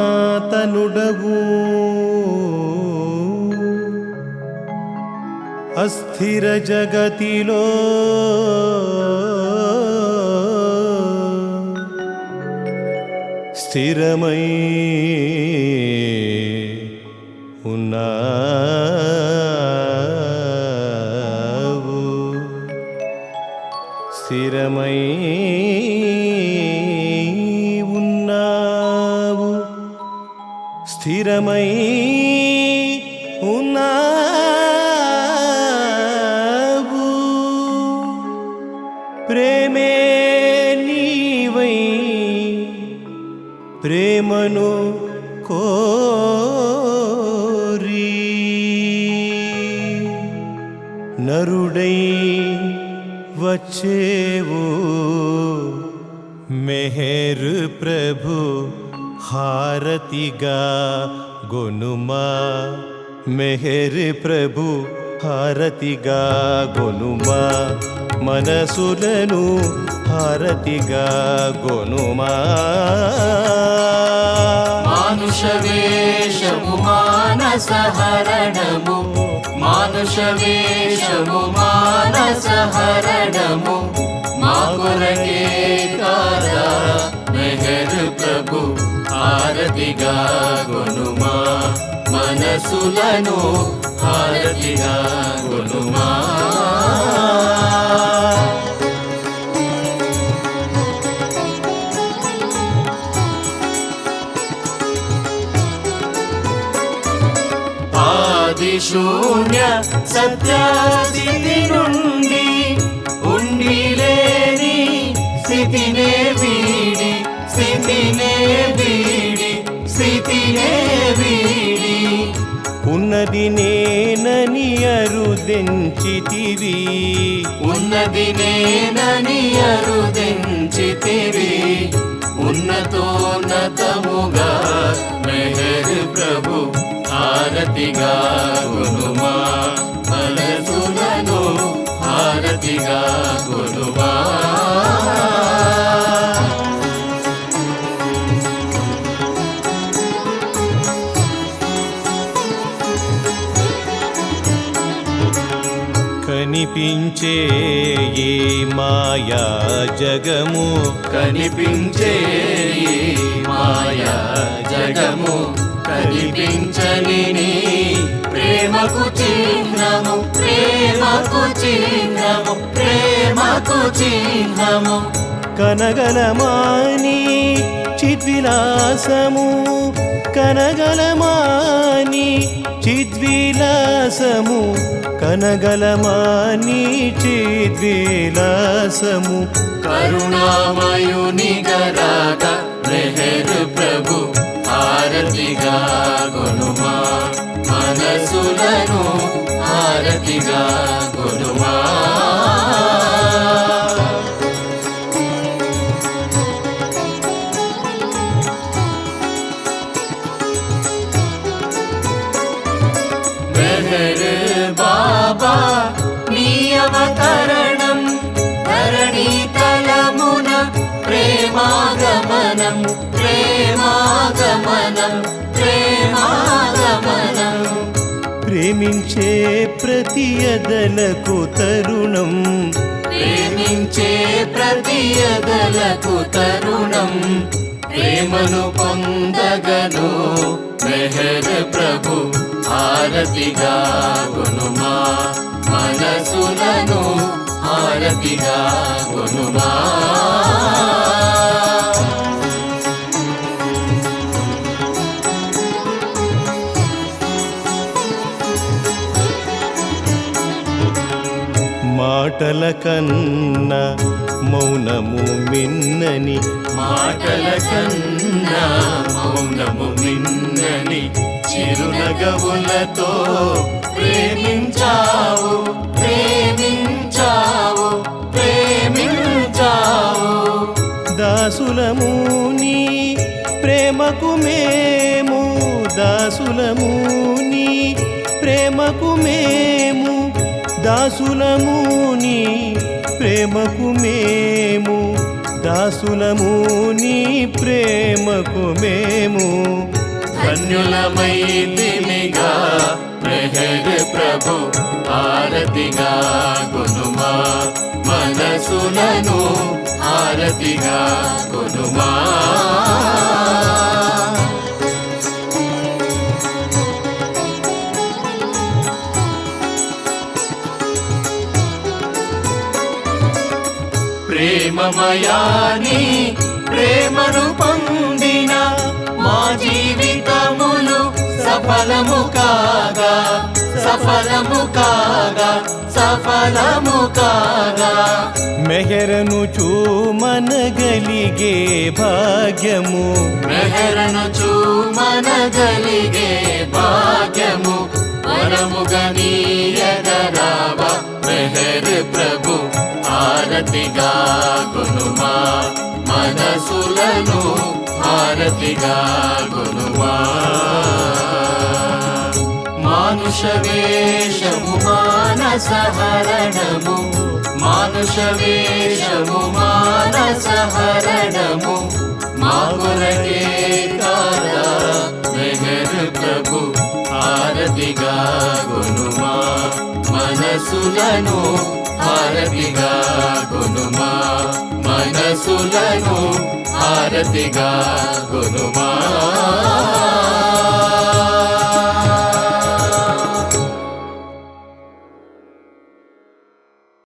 సనాతనుడవు అస్థిర జగతిలో స్థిరమై ఉన్నావు. స్థిరమై ఉన్నావు. స్థిరమై ఉన్నావు. ప్రేమే प्रेमनु कोरी। नरुडै वच्छो मेहेर प्रभु हारतिगा गोनुमा। मेहर् प्रभु हारतिगा गोनुमा। మనసులను హారతిగా గొనుమా. మానుష వేషము మానస హరణము మానుష వేషము మానస హరణము మా కొరకే కాదా మెహర్ ప్రభు హారతిగా గొనుమా. మనసులను హారతిగా గొనుమా. సత్యాస్థితి నుండి ఉండి లేని స్థితినే వీడి స్థితినే వీడి స్థితినే వీడి. ఉన్నది నేనని అరుదెంచితివి. ఉన్నది నేనని అరుదించితివి. ఉన్నతోన్నతముగా మెహర్ ప్రభు హారతిగా గునుమా కనిపించే ఏ మాయా జగము. కనిపించే ఈ మాయా జగము. కనిపించని ప్రేమకు చిహ్నము. ప్రేమకు చిహ్నము. ప్రేమకు చిహ్నము. కనగలమాని చిద్విలాసము. కనగలమాని విలాసము కనగలమా కనగలమాని చిద్విలాసము కరుణామయుని గరాగ మెహర్ ప్రభు హారతిగా గొనుమా మనసులను హారతిగా ప్రేమాగమనం ప్రేమాగమనం. ప్రేమించే ప్రతి ఎదలకు తరుణం. ప్రేమించే ప్రతి ఎదలకు తరుణం. ప్రేమను పొందగను మెహర్ ప్రభు హారతిగా గునుమా మనసులను హారతిగా గునుమా మాటల కన్నా మౌనము మిన్నని మాటల కన్నా మౌనము మిన్నని చిరునగవులతో ప్రేమించావు ప్రేమించావు ప్రేమించావు. దాసులము నీ ప్రేమకు మేము దాసులము నీ ప్రేమకు మేము దాసులముని ప్రేమకు మేము దాసులముని ప్రేమకు మేము. ధన్యులమైతిమిగా ప్రహర ప్రభు ఆరతిగా గునుమా మనసులను ఆరతిగా గునుమా ప్రేమమయాని ప్రేమను పొందిన మా జీవితములు సఫలము కాగా సఫలము కాగా సఫలము కాగా. మెహరను చూమనగలిగే భాగ్యము. మెహరను చూమనగలిగే భాగ్యము. వరముగా ఆరతిగా గునుమా మనసులను ఆరతిగా గునుమా మానుష వేషము మానసహరణము. మానుష వేషము మానసహరణము. మా కొరకే కాదా మెహర్ ప్రభు. హారతిగా గునుమా మనసులను హారతిగా హారతిగా గురుమా